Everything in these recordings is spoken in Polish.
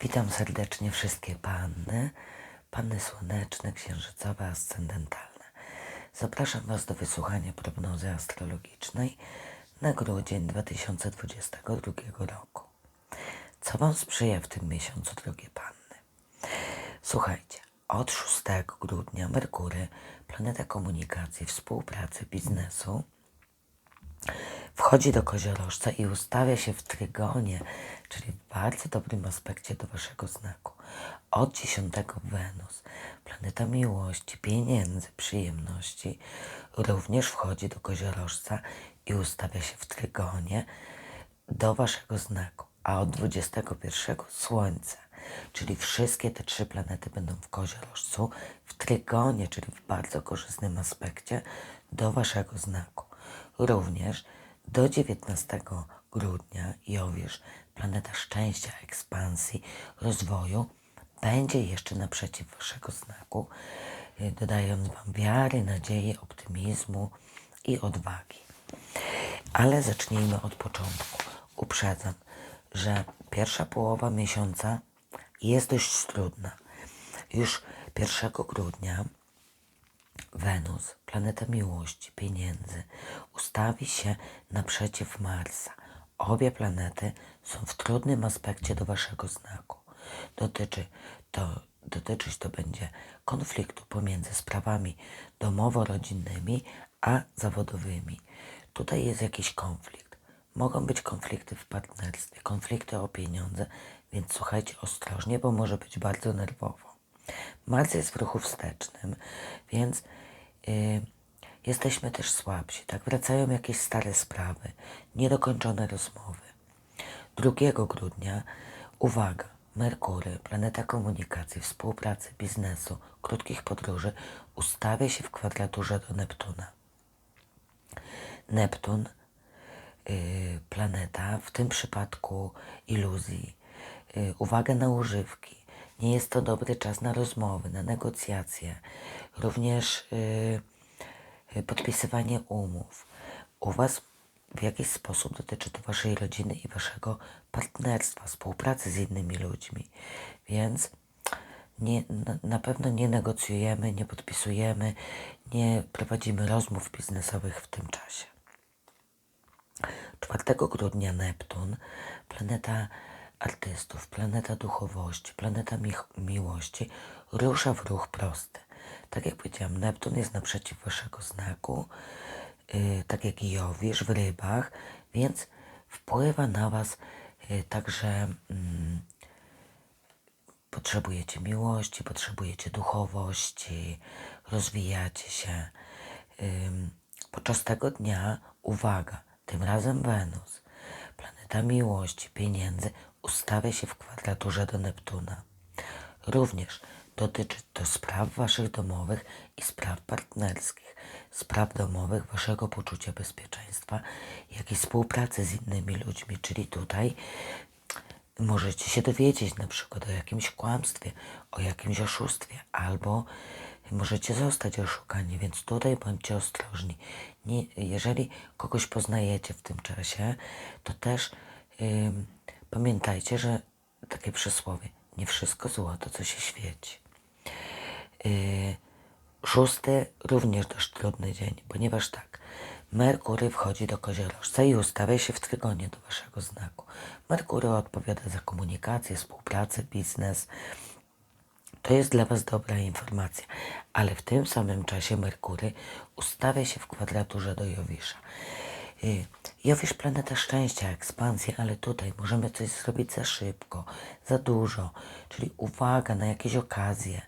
Witam serdecznie wszystkie panny, panny słoneczne, księżycowe, ascendentalne. Zapraszam Was do wysłuchania prognozy astrologicznej na grudzień 2022 roku. Co Wam sprzyja w tym miesiącu, drogie panny? Słuchajcie, od 6 grudnia Merkury, planeta komunikacji, współpracy, biznesu, wchodzi do koziorożca i ustawia się w trygonie, czyli w bardzo dobrym aspekcie do waszego znaku. Od 10 Wenus, planeta miłości, pieniędzy, przyjemności, również wchodzi do koziorożca i ustawia się w trygonie do waszego znaku. A od 21 Słońce, czyli wszystkie te trzy planety będą w koziorożcu, w trygonie, czyli w bardzo korzystnym aspekcie do waszego znaku. Również do 19 grudnia Jowisz, planeta szczęścia, ekspansji, rozwoju, będzie jeszcze naprzeciw waszego znaku, y, dodając wam wiary, nadziei, optymizmu i odwagi. Ale zacznijmy od początku. Uprzedzam, że pierwsza połowa miesiąca jest dość trudna. Już 1 grudnia Wenus, planeta miłości, pieniędzy, ustawi się naprzeciw Marsa. Obie planety są w trudnym aspekcie do waszego znaku. Dotyczy to, dotyczyć to będzie konfliktu pomiędzy sprawami domowo-rodzinnymi a zawodowymi. Tutaj jest jakiś konflikt. Mogą być konflikty w partnerstwie, konflikty o pieniądze, więc słuchajcie ostrożnie, bo może być bardzo nerwowo. Mars jest w ruchu wstecznym, więc y, jesteśmy też słabsi. Tak wracają jakieś stare sprawy, niedokończone rozmowy. 2 grudnia, uwaga, Merkury, planeta komunikacji, współpracy, biznesu, krótkich podróży, ustawia się w kwadraturze do Neptuna. Neptun, y, planeta, w tym przypadku iluzji, y, uwaga na używki. Nie jest to dobry czas na rozmowy, na negocjacje, również y, y, podpisywanie umów. U Was w jakiś sposób dotyczy to Waszej rodziny i Waszego partnerstwa, współpracy z innymi ludźmi. Więc nie, na, na pewno nie negocjujemy, nie podpisujemy, nie prowadzimy rozmów biznesowych w tym czasie. 4 grudnia Neptun, planeta artystów, planeta duchowości, planeta mi miłości, rusza w ruch prosty. Tak jak powiedziałam, Neptun jest naprzeciw waszego znaku, yy, tak jak i Jowisz w rybach, więc wpływa na was yy, także yy, potrzebujecie miłości, potrzebujecie duchowości, rozwijacie się. Podczas tego dnia, uwaga, tym razem Wenus, planeta miłości, pieniędzy, ustawia się w kwadraturze do Neptuna. Również dotyczy to spraw waszych domowych i spraw partnerskich, spraw domowych waszego poczucia bezpieczeństwa, jak i współpracy z innymi ludźmi, czyli tutaj możecie się dowiedzieć na przykład o jakimś kłamstwie, o jakimś oszustwie, albo możecie zostać oszukani, więc tutaj bądźcie ostrożni. Nie, jeżeli kogoś poznajecie w tym czasie, to też yy, pamiętajcie, że takie przysłowie, nie wszystko złoto, co się świeci. Yy, szósty również dość trudny dzień, ponieważ tak, Merkury wchodzi do koziorożca i ustawia się w trygonie do waszego znaku. Merkury odpowiada za komunikację, współpracę, biznes. To jest dla was dobra informacja, ale w tym samym czasie Merkury ustawia się w kwadraturze do Jowisza. Yy, Jowisz planeta szczęścia, ekspansji, ale tutaj możemy coś zrobić za szybko, za dużo, czyli uwaga na jakieś okazje.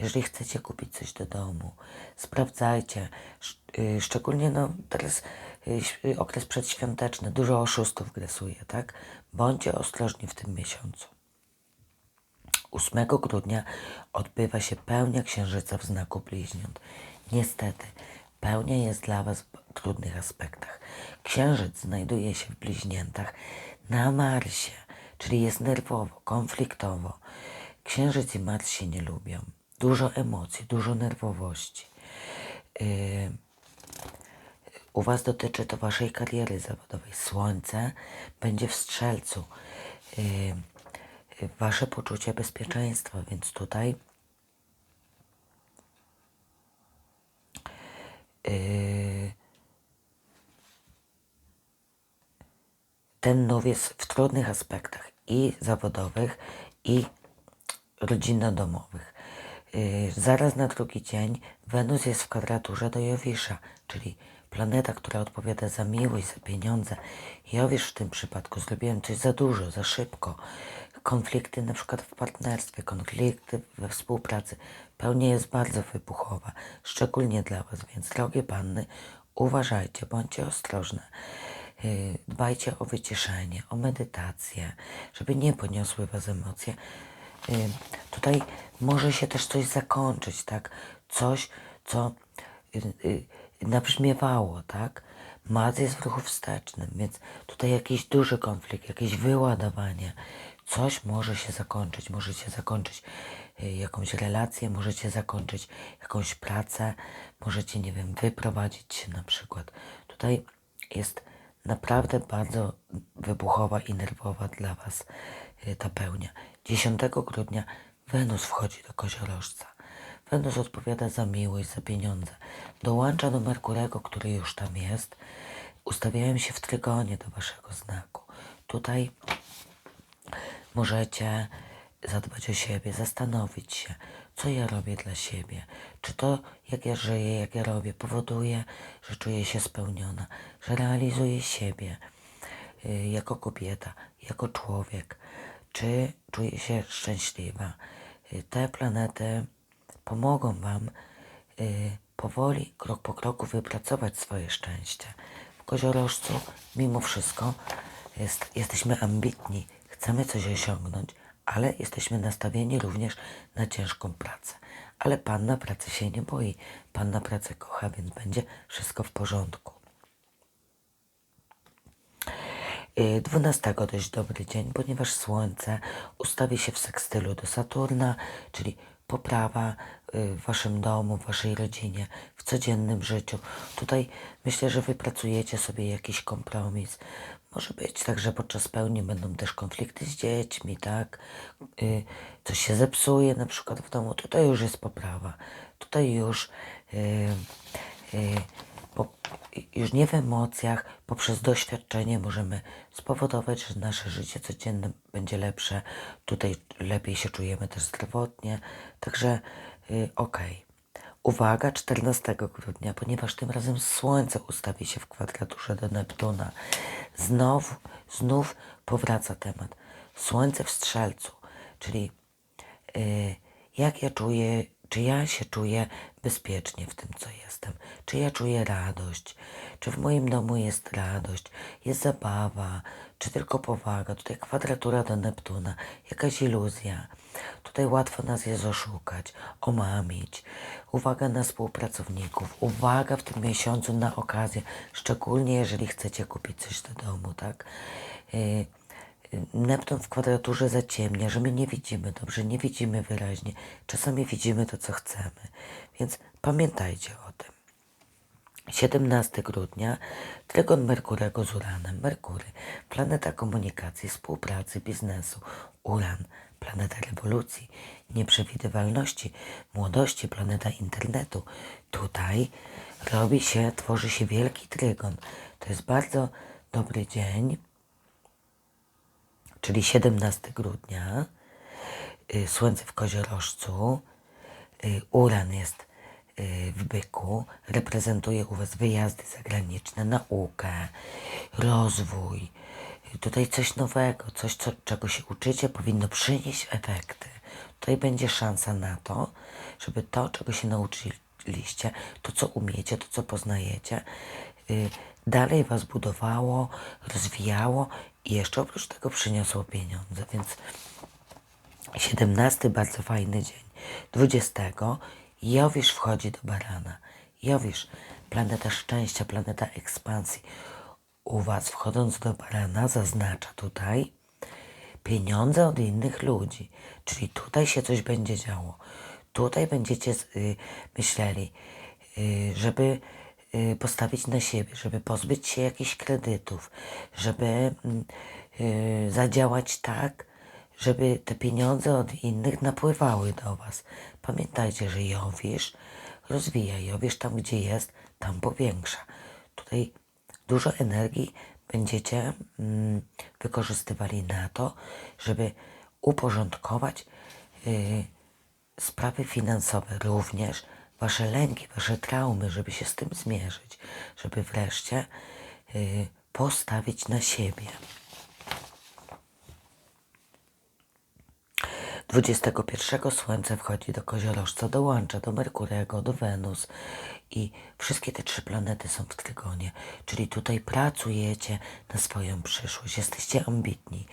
Jeżeli chcecie kupić coś do domu, sprawdzajcie, yy, szczególnie no, teraz yy, okres przedświąteczny, dużo oszustów gresuje, tak? Bądźcie ostrożni w tym miesiącu. 8 grudnia odbywa się pełnia księżyca w znaku bliźniąt. Niestety, pełnia jest dla Was trudnych aspektach. Księżyc znajduje się w bliźniętach na Marsie, czyli jest nerwowo, konfliktowo. Księżyc i Mars się nie lubią. Dużo emocji, dużo nerwowości. Yy, u Was dotyczy to Waszej kariery zawodowej. Słońce będzie w strzelcu. Yy, wasze poczucie bezpieczeństwa, więc tutaj yy, ten nów jest w trudnych aspektach i zawodowych, i rodzinno-domowych. Yy, zaraz na drugi dzień Wenus jest w kwadraturze do Jowisza, czyli planeta, która odpowiada za miłość, za pieniądze. Jowisz w tym przypadku zrobiłem coś za dużo, za szybko. Konflikty na przykład w partnerstwie, konflikty we współpracy. Pełnia jest bardzo wybuchowa, szczególnie dla Was, więc drogie panny, uważajcie, bądźcie ostrożne. Yy, Dbajcie o wyciszenie, o medytację, żeby nie poniosły Was emocje. Yy, Tutaj może się też coś zakończyć, tak? Coś, co yy, nabrzmiewało, tak? Mars jest w ruchu wstecznym, więc tutaj jakiś duży konflikt, jakieś wyładowanie, coś może się zakończyć, możecie zakończyć jakąś relację, możecie zakończyć jakąś pracę, możecie, nie wiem, wyprowadzić się na przykład. Tutaj jest naprawdę bardzo wybuchowa i nerwowa dla Was y, ta pełnia. 10 grudnia Wenus wchodzi do koziorożca. Wenus odpowiada za miłość, za pieniądze. Dołącza do Merkurego, który już tam jest. Ustawiają się w trygonie do Waszego znaku. Tutaj możecie zadbać o siebie, zastanowić się, co ja robię dla siebie. Czy to, jak ja żyję, jak ja robię, powoduje, że czuję się spełniona, że realizuję siebie y, jako kobieta, jako człowiek, czy czuję się szczęśliwa. Y, Te planety pomogą Wam y, powoli, krok po kroku wypracować swoje szczęście. W koziorożcu, mimo wszystko, jest, jesteśmy ambitni, chcemy coś osiągnąć, ale jesteśmy nastawieni również na ciężką pracę. Ale Pan na pracę się nie boi, Pan na pracę kocha, więc będzie wszystko w porządku. Y, 12 dość dobry dzień, ponieważ Słońce ustawi się w sekstylu do Saturna, czyli poprawa y, w Waszym domu, w Waszej rodzinie, w codziennym życiu. Tutaj myślę, że wypracujecie sobie jakiś kompromis. Może być tak, że podczas pełni będą też konflikty z dziećmi, tak? Y, Coś się zepsuje na przykład w domu. Tutaj już jest poprawa. Tutaj już y, y, już nie w emocjach, poprzez doświadczenie możemy spowodować, że nasze życie codzienne będzie lepsze. Tutaj lepiej się czujemy też zdrowotnie. Także okej. Uwaga, 14 grudnia, ponieważ tym razem Słońce ustawi się w kwadraturze do Neptuna. Znów, znów powraca temat. Słońce w Strzelcu, czyli y, jak ja czuję, czy ja się czuję bezpiecznie w tym, co jestem, czy ja czuję radość, czy w moim domu jest radość, jest zabawa, czy tylko powaga. Tutaj kwadratura do Neptuna, jakaś iluzja. Tutaj łatwo nas jest oszukać, omamić. Uwaga na współpracowników, uwaga w tym miesiącu na okazję, szczególnie jeżeli chcecie kupić coś do domu, tak? Yy, Neptun w kwadraturze zaciemnia, że my nie widzimy dobrze, nie widzimy wyraźnie. Czasami widzimy to, co chcemy. Więc pamiętajcie o tym. 17 grudnia trygon Merkurego z Uranem. Merkury, planeta komunikacji, współpracy, biznesu. Uran, planeta rewolucji, nieprzewidywalności, młodości, planeta internetu. Tutaj robi się, tworzy się wielki trygon. To jest bardzo dobry dzień czyli 17 grudnia, y, Słońce w koziorożcu, y, Uran jest y, w byku, reprezentuje u Was wyjazdy zagraniczne, naukę, rozwój. Tutaj coś nowego, coś, co, czego się uczycie, powinno przynieść efekty. Tutaj będzie szansa na to, żeby to, czego się nauczyliście, to, co umiecie, to, co poznajecie, dalej Was budowało, rozwijało i jeszcze oprócz tego przyniosło pieniądze, więc 17 bardzo fajny dzień. 20 Jowisz wchodzi do Barana. Jowisz, planeta szczęścia, planeta ekspansji. U Was wchodząc do Barana zaznacza tutaj pieniądze od innych ludzi. Czyli tutaj się coś będzie działo. Tutaj będziecie y, myśleli, y, żeby postawić na siebie, żeby pozbyć się jakichś kredytów, żeby y, zadziałać tak, żeby te pieniądze od innych napływały do Was. Pamiętajcie, że Jowisz rozwija. Jowisz tam, gdzie jest, tam powiększa. Tutaj dużo energii będziecie mm, wykorzystywali na to, żeby uporządkować y, sprawy finansowe, również wasze lęki, wasze traumy, żeby się z tym zmierzyć, żeby wreszcie y, postawić na siebie. 21 Słońce wchodzi do Koziorożca, dołącza do Merkurego, do Wenus i wszystkie te trzy planety są w Trygonie, czyli tutaj pracujecie na swoją przyszłość, jesteście ambitni,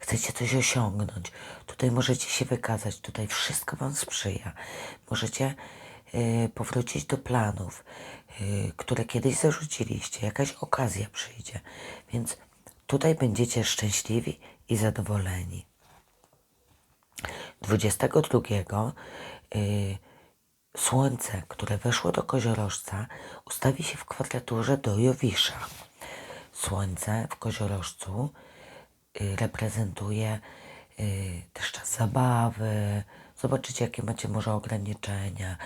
chcecie coś osiągnąć, tutaj możecie się wykazać, tutaj wszystko Wam sprzyja, możecie powrócić do planów, y, które kiedyś zarzuciliście, jakaś okazja przyjdzie, więc tutaj będziecie szczęśliwi i zadowoleni. 22 y, Słońce, które weszło do koziorożca, ustawi się w kwadraturze do Jowisza. Słońce w koziorożcu reprezentuje też czas zabawy. Zobaczycie, jakie macie może ograniczenia,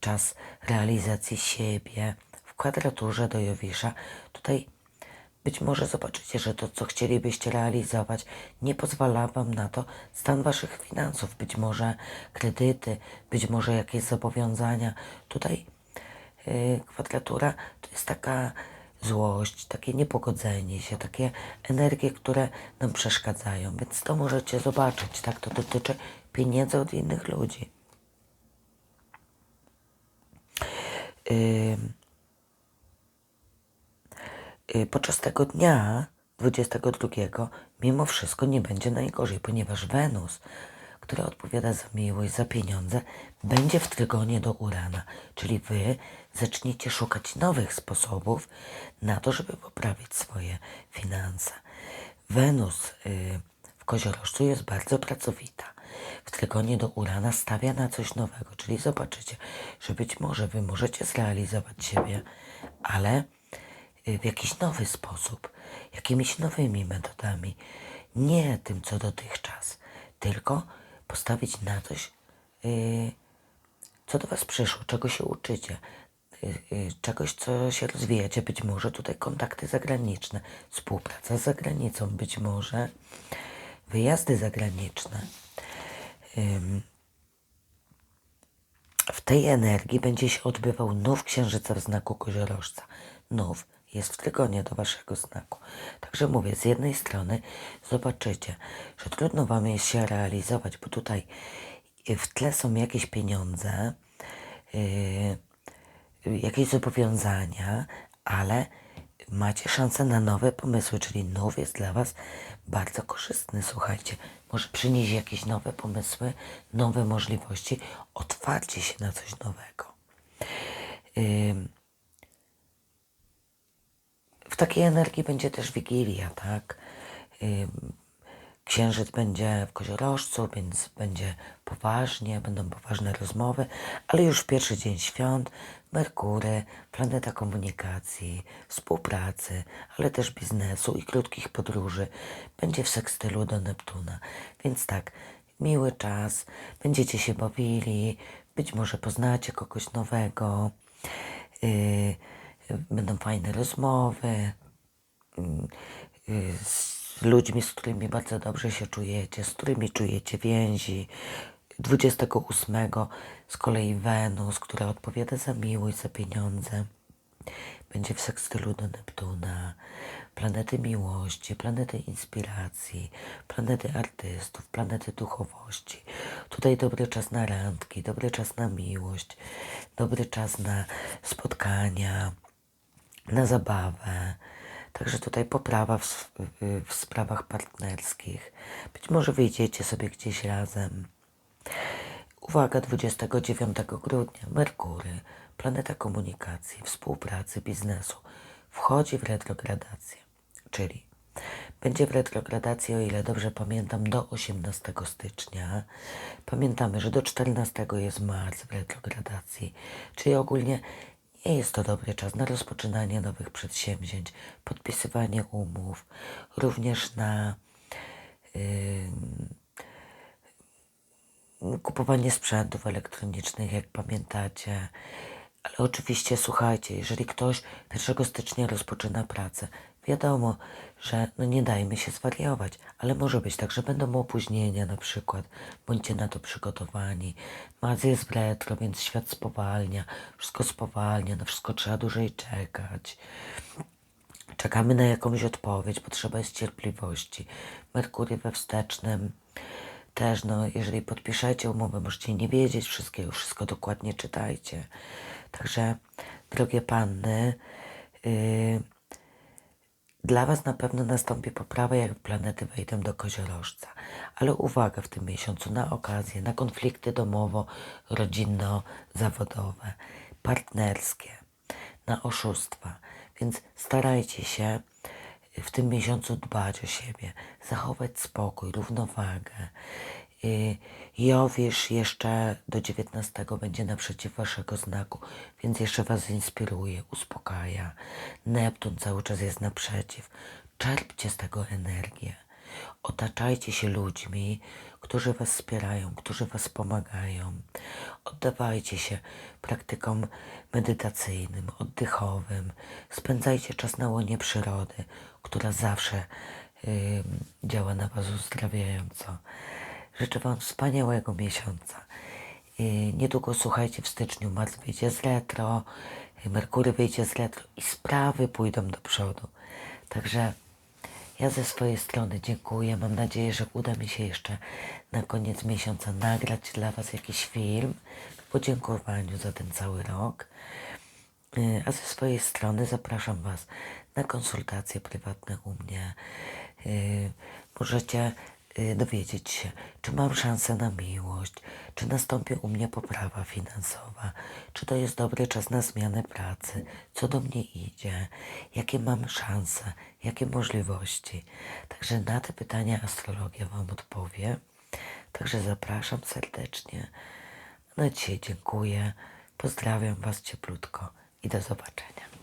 czas realizacji siebie. W kwadraturze do Jowisza tutaj być może zobaczycie, że to, co chcielibyście realizować, nie pozwala Wam na to stan Waszych finansów, być może kredyty, być może jakieś zobowiązania. Tutaj yy, kwadratura to jest taka złość, takie niepogodzenie się, takie energie, które nam przeszkadzają, więc to możecie zobaczyć, tak? To dotyczy pieniędzy od innych ludzi. Y, podczas tego dnia 22 mimo wszystko nie będzie najgorzej, ponieważ Wenus, która odpowiada za miłość, za pieniądze, będzie w trygonie do Urana, czyli wy zaczniecie szukać nowych sposobów na to, żeby poprawić swoje finanse. Wenus y, w koziorożcu jest bardzo pracowita. W trygonie do Urana stawia na coś nowego, czyli zobaczycie, że być może wy możecie zrealizować siebie, ale Y, w jakiś nowy sposób, jakimiś nowymi metodami. Nie tym, co dotychczas, tylko postawić na coś, yy, co do Was przyszło, czego się uczycie, yy, czegoś, co się rozwijacie. Być może tutaj kontakty zagraniczne, współpraca z zagranicą, być może wyjazdy zagraniczne. W tej energii będzie się odbywał nów księżyca w znaku koziorożca. Nów jest w trygonie do waszego znaku. Także mówię, z jednej strony zobaczycie, że trudno wam jest się realizować, bo tutaj w tle są jakieś pieniądze, yy, jakieś zobowiązania, ale macie szansę na nowe pomysły, czyli nów jest dla Was bardzo korzystny. Słuchajcie, może przynieść jakieś nowe pomysły, nowe możliwości, otwarcie się na coś nowego. W takiej energii będzie też Wigilia, tak? Księżyc będzie w koziorożcu, więc będzie poważnie, będą poważne rozmowy, ale już w pierwszy dzień świąt Merkury, planeta komunikacji, współpracy, ale też biznesu i krótkich podróży będzie w sekstylu do Neptuna. Więc tak, miły czas, będziecie się bawili, być może poznacie kogoś nowego. Yy, Będą fajne rozmowy mm, y, z ludźmi, z którymi bardzo dobrze się czujecie, z którymi czujecie więzi. 28 z kolei Wenus, która odpowiada za miłość, za pieniądze, będzie w sekstylu do Neptuna. Planety miłości, planety inspiracji, planety artystów, planety duchowości. Tutaj dobry czas na randki, dobry czas na miłość, dobry czas na spotkania, na zabawę. Także tutaj poprawa w, w, w sprawach partnerskich. Być może wyjdziecie sobie gdzieś razem. Uwaga, 29 grudnia. Merkury, planeta komunikacji, współpracy, biznesu, wchodzi w retrogradację, czyli będzie w retrogradacji, o ile dobrze pamiętam, do 18 stycznia. Pamiętamy, że do 14 jest Mars w retrogradacji, czyli ogólnie nie jest to dobry czas na rozpoczynanie nowych przedsięwzięć, podpisywanie umów, również na yy, kupowanie sprzętów elektronicznych, jak pamiętacie. Ale oczywiście słuchajcie, jeżeli ktoś 1 stycznia rozpoczyna pracę, wiadomo, że no nie dajmy się zwariować, ale może być tak, że będą opóźnienia na przykład, bądźcie na to przygotowani. Maz jest w retro, więc świat spowalnia, wszystko spowalnia, na wszystko trzeba dłużej czekać. Czekamy na jakąś odpowiedź, potrzeba jest cierpliwości. Merkury we wstecznym też, no, jeżeli podpiszecie umowę, możecie nie wiedzieć wszystkiego, wszystko dokładnie czytajcie. Także, drogie panny, yy, dla Was na pewno nastąpi poprawa, jak planety wejdą do koziorożca. Ale uwaga w tym miesiącu na okazję, na konflikty domowo-rodzinno-zawodowe, partnerskie, na oszustwa. Więc starajcie się w tym miesiącu dbać o siebie, zachować spokój, równowagę. Y, Jowisz jeszcze do 19 będzie naprzeciw waszego znaku, więc jeszcze was inspiruje, uspokaja. Neptun cały czas jest naprzeciw. Czerpcie z tego energię. Otaczajcie się ludźmi, którzy Was wspierają, którzy Was pomagają. Oddawajcie się praktykom medytacyjnym, oddechowym. Spędzajcie czas na łonie przyrody, która zawsze y, działa na Was uzdrawiająco. Życzę Wam wspaniałego miesiąca. Y, niedługo słuchajcie, w styczniu Mars wyjdzie z retro, y, Merkury wyjdzie z retro i sprawy pójdą do przodu. Także ja ze swojej strony dziękuję. Mam nadzieję, że uda mi się jeszcze na koniec miesiąca nagrać dla Was jakiś film w podziękowaniu za ten cały rok. Y, A ze swojej strony zapraszam Was na konsultacje prywatne u mnie. Y, Możecie dowiedzieć się, czy mam szansę na miłość, czy nastąpi u mnie poprawa finansowa, czy to jest dobry czas na zmianę pracy, co do mnie idzie, jakie mam szanse, jakie możliwości. Także na te pytania astrologia Wam odpowie. Także zapraszam serdecznie. Na dzisiaj dziękuję. Pozdrawiam Was cieplutko i do zobaczenia.